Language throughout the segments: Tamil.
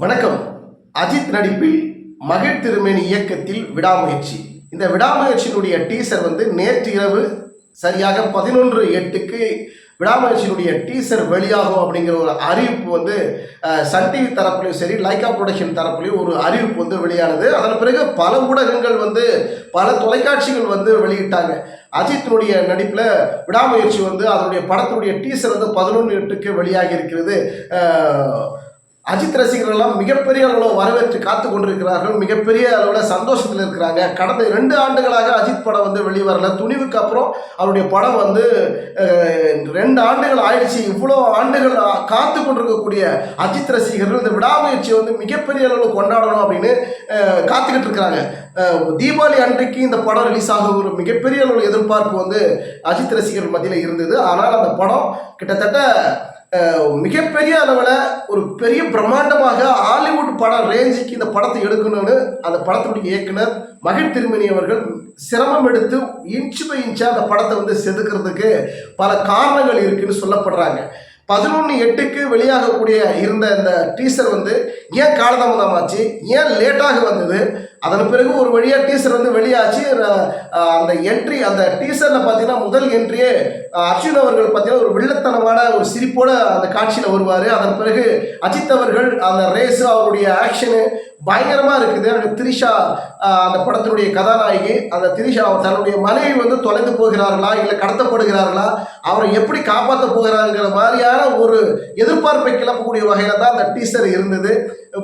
வணக்கம். அஜித் நடிப்பில் மகிழ் திருமேனி இயக்கத்தில் விடாமுயற்சி. இந்த விடாமுயற்சியினுடைய டீசர் வந்து நேற்று இரவு சரியாக பதினொன்று எட்டுக்கு விடாமுயற்சியினுடைய டீசர் வெளியாகும் அப்படிங்கிற ஒரு அறிவிப்பு வந்து சன் டிவி தரப்புலையும் சரி லைக்கா ப்ரொடக்ஷன் தரப்புலையும் ஒரு அறிவிப்பு வந்து வெளியானது. அதன் பிறகு பல ஊடகங்கள் வந்து பல தொலைக்காட்சிகள் வந்து வெளியிட்டாங்க. அஜித்தினுடைய நடிப்பில் விடாமுயற்சி வந்து அதனுடைய படத்தினுடைய டீசர் வந்து பதினொன்று எட்டுக்கு வெளியாகி இருக்கிறது. அஜித் ரசிகர்கள்லாம் மிகப்பெரிய அளவில் வரவேற்று காத்து கொண்டிருக்கிறார்கள் மிகப்பெரிய அளவில் சந்தோஷத்தில் இருக்கிறாங்க. கடந்த ரெண்டு ஆண்டுகளாக அஜித் படம் வந்து வெளிவரல. துணிவுக்கு அப்புறம் அவருடைய படம் வந்து ரெண்டு ஆண்டுகள் ஆயிடுச்சு. இவ்வளோ ஆண்டுகள் காத்து கொண்டிருக்கக்கூடிய அஜித் ரசிகர்கள் இந்த விடாமுயற்சியை வந்து மிகப்பெரிய அளவில் கொண்டாடணும் அப்படின்னு காத்துக்கிட்டு இருக்கிறாங்க. தீபாவளி அன்றைக்கு இந்த படம் ரிலீஸ் ஆகும் ஒரு மிகப்பெரிய அளவில் எதிர்பார்ப்பு வந்து அஜித் ரசிகர்கள் மத்தியில் இருந்தது. ஆனால் அந்த படம் கிட்டத்தட்ட மிகப்பெரிய அளவில் ஒரு பெரிய பிரம்மாண்டமாக ஹாலிவுட் படம் ரேஞ்சுக்கு இந்த படத்தை எடுக்கணும்னு அந்த படத்துடைய இயக்குனர் மகிழ் திருமணி அவர்கள் சிரமம் எடுத்து இன்ச் பை இன்ச்சாக அந்த படத்தை வந்து செதுக்கிறதுக்கு பல காரணங்கள் இருக்குன்னு சொல்லப்படுறாங்க. பதினொன்று எட்டுக்கு வெளியாகக்கூடிய இருந்த இந்த டீசர் வந்து ஏன் காலதாமதமாச்சு? ஏன் லேட்டாக வந்தது? அதன் பிறகு ஒரு வழியாக டீசர் வந்து வெளியாச்சு. அந்த என்ட்ரி அந்த டீசரில் பார்த்தீங்கன்னா முதல் என்ட்ரியே அர்ஜுன் அவர்கள் பார்த்தீங்கன்னா ஒரு வில்லத்தனமான ஒரு சிரிப்போட அந்த காட்சியில் வருவார். அதன் பிறகு அஜித் அவர்கள் அந்த ரேஸு அவருடைய ஆக்ஷனு பயங்கரமாக இருக்குது. எனக்கு திரிஷா ஆஹ், அந்த படத்தினுடைய கதாநாயகி அந்த திரிஷா அவர் தன்னுடைய மனைவி வந்து தொலைந்து போகிறார்களா இல்லை கடத்தப்படுகிறார்களா அவரை எப்படி காப்பாற்ற போகிறாருங்கிற மாதிரியான ஒரு எதிர்பார்ப்பை கிளப்பக்கூடிய வகையில் தான் அந்த டீசர் இருந்தது.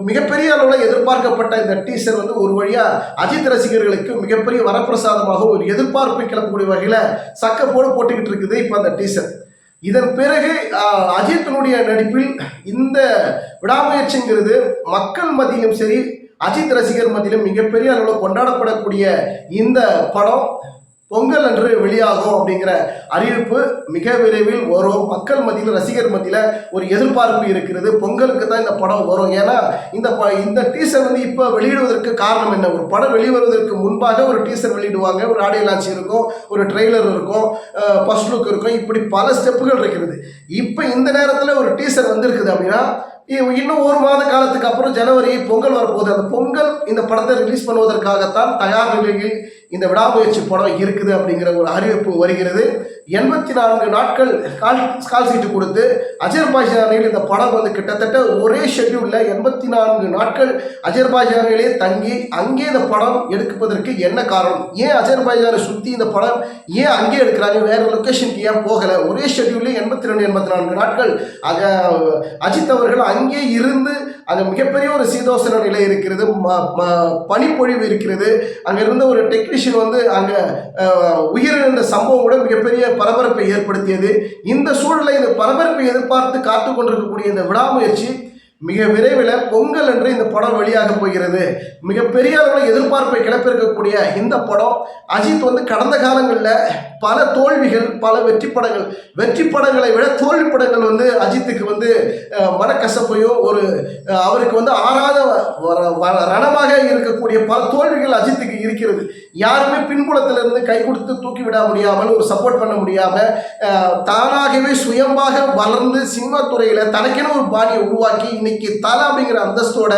மிகப்பெரிய அளவில் எதிர்பார்க்கப்பட்ட இந்த டீசர் வந்து ஒரு வழியாக அஜித் ரசிகர்களுக்கு மிகப்பெரிய வரப்பிரசாதமாக ஒரு எதிர்பார்ப்பை கிளப்பக்கூடிய வகையில் சக்கப்போடு போட்டுக்கிட்டு இருக்குது இப்போ அந்த டீசர் இதன் பிறகு அஜித்தினுடைய நடிப்பில் இந்த விடாமுயற்சிங்கிறது மக்கள் மத்தியிலும் சரி அஜித் ரசிகர் மத்தியிலும் மிகப்பெரிய அளவில் கொண்டாடப்படக்கூடிய இந்த படம். பொங்கல் அன்று வெளியாகும் அப்படிங்கிற அறிவிப்பு மிக விரைவில் வரும். மக்கள் மத்தியில் ரசிகர் மத்தியில் ஒரு எதிர்பார்ப்பு இருக்கிறது. பொங்கலுக்கு தான் இந்த படம் வரும். ஏன்னா இந்த ப இந்த டீசர் வந்து இப்போ வெளியிடுவதற்கு காரணம் என்ன? ஒரு படம் வெளிவருவதற்கு முன்பாக ஒரு டீசர் வெளியிடுவாங்க. ஒரு ஆடியோ லான்ச் இருக்கும் ஒரு ட்ரெய்லர் இருக்கும் ஃபர்ஸ்ட் லுக் இருக்கும். இப்படி பல ஸ்டெப்புகள் இருக்கிறது. இப்போ இந்த நேரத்தில் ஒரு டீசர் வந்திருக்குது அப்படின்னா இன்னும் ஒரு மாத காலத்துக்கு அப்புறம் ஜனவரி பொங்கல் வரப்போகுது. அந்த பொங்கல் இந்த படத்தை ரிலீஸ் பண்ணுவதற்காகத்தான் தயார் நிலையில் இந்த விடாமுயற்சி படம் இருக்குது அப்படிங்கிற ஒரு அறிவிப்பு வருகிறது. எண்பத்தி நான்கு நாட்கள் கால் கால் சீட்டு கொடுத்து அஜர்பாய்ஜானில் இந்த படம் வந்து கிட்டத்தட்ட ஒரே ஷெட்யூலில் எண்பத்தி நான்கு நாட்கள் அஜர்பாய்ஜானிலே தங்கி அங்கே இந்த படம் எடுப்பதற்கு என்ன காரணம்? ஏன் அஜர்பாய்ஜானை சுற்றி இந்த படம் ஏன் அங்கே எடுக்கிறாங்க? வேற லொக்கேஷனுக்கு ஏன் போகலை? ஒரே ஷெட்யூலில் எண்பத்தி ரெண்டு எண்பத்தி நான்கு நாட்கள் அஜித் அவர்கள் அங்கே இருந்து அங்கே மிகப்பெரிய ஒரு சீதோசன நிலை இருக்கிறது. ம- ம- பனிப்பொழிவு இருக்கிறது. அங்கே இருந்த ஒரு டெக்னீஷியன் வந்து அங்கே உயிரிழந்த சம்பவம் கூட மிகப்பெரிய பரபரப்பை ஏற்படுத்தியது. இந்த சூழலை இந்த பரபரப்பை எதிர்பார்த்து காத்து கொண்டிருக்கக்கூடிய இந்த விடாமுயற்சி மிக விரைவில் பொங்கல் அன்று இந்த படம் வெளியாக போகிறது. மிகப்பெரிய அளவில் எதிர்பார்ப்பை கிளப்பிருக்கக்கூடிய இந்த படம் அஜித் வந்து கடந்த காலங்களில் பல தோல்விகள் பல வெற்றி படங்கள் வெற்றி படங்களை விட தோல்வி படங்கள் வந்து அஜித்துக்கு வந்து மனக்கசப்பையும் ஒரு அவருக்கு வந்து ஆறாத வர- ரணமாக இருக்கக்கூடிய பல தோல்விகள் அஜித்துக்கு இருக்கிறது. யாருமே பின்புலத்திலிருந்து கை கொடுத்து தூக்கி விட முடியாமல் ஒரு சப்போர்ட் பண்ண முடியாமல் தானாகவே சுயமாக வளர்ந்து சினிமா தனக்கென ஒரு பாணியை உருவாக்கி இன்னைக்கு தலை அப்படிங்கிற அந்தஸ்தோட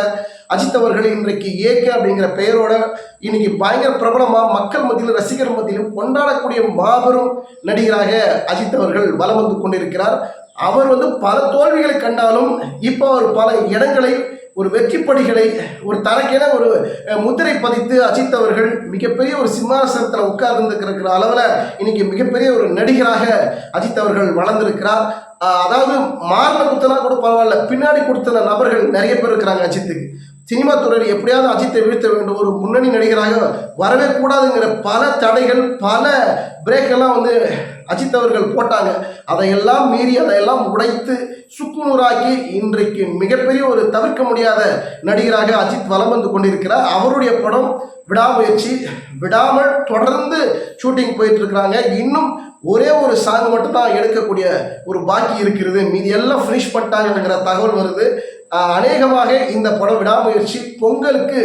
அஜித் அவர்கள் இன்றைக்கு ஏகே அப்படிங்கிற பெயரோட இன்னைக்கு பயங்கர பிரபலமாக மக்கள் மத்தியிலும் ரசிகர் மத்தியிலும் கொண்டாடக்கூடிய மாபெரும் நடிகராக அஜித் அவர்கள் வலம் வந்து கொண்டிருக்கிறார். அவர் வந்து பல தோல்விகளை கண்டாலும் இப்போ அவர் பல இடங்களை ஒரு வெற்றிப்படிகளை ஒரு தனக்கென ஒரு முத்திரை பதித்து அஜித் அவர்கள் மிகப்பெரிய ஒரு சிம்மாசனத்தில் உட்கார்ந்துருக்கிற அளவில் இன்னைக்கு மிகப்பெரிய ஒரு நடிகராக அஜித் அவர்கள் வளர்ந்திருக்கிறார் அதாவது மாறின குத்தனா கூட பரவாயில்ல பின்னாடி கொடுத்த நபர்கள் நிறைய பேர் இருக்கிறாங்க அஜித்துக்கு. சினிமா துறையில் எப்படியாவது அஜித்தை வீழ்த்த வேண்டும். ஒரு முன்னணி நடிகராக வரவே கூடாதுங்கிற பல தடைகள் பல பிரேக்கெல்லாம் வந்து அஜித் அவர்கள் போட்டாங்க. அதையெல்லாம் மீறி அதையெல்லாம் உடைத்து சுக்குநூறாக்கி இன்றைக்கு மிகப்பெரிய ஒரு தவிர்க்க முடியாத நடிகராக அஜித் வலம் வந்து கொண்டிருக்கிறார். அவருடைய படம் விடாமுயற்சி விடாமல் தொடர்ந்து ஷூட்டிங் போயிட்டு இருக்கிறாங்க இன்னும் ஒரே ஒரு சாங் மட்டும் தான் எடுக்கக்கூடிய ஒரு பாக்கி இருக்கிறது. மீதி எல்லாம் ஃபினிஷ் பண்ணிட்டாங்கிற தகவல் வருது. அநேகமாக இந்த படம் விடாமுயற்சி பொங்கலுக்கு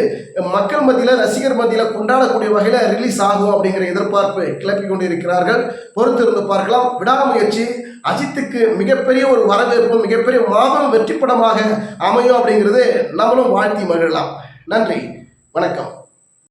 மக்கள் மத்தியில் ரசிகர் மத்தியில் கொண்டாடக்கூடிய வகையில் ரிலீஸ் ஆகும் அப்படிங்கிற எதிர்பார்ப்பு கிளப்பி கொண்டிருக்கிறார்கள். பொறுத்திருந்து பார்க்கலாம். விடாமுயற்சி அஜித்துக்கு மிகப்பெரிய ஒரு வரவேற்பு மிகப்பெரிய மாபெரும் வெற்றி படமாக அமையும் அப்படிங்கிறது நம்மளும் வாழ்த்தி மகிழலாம். நன்றி. வணக்கம்.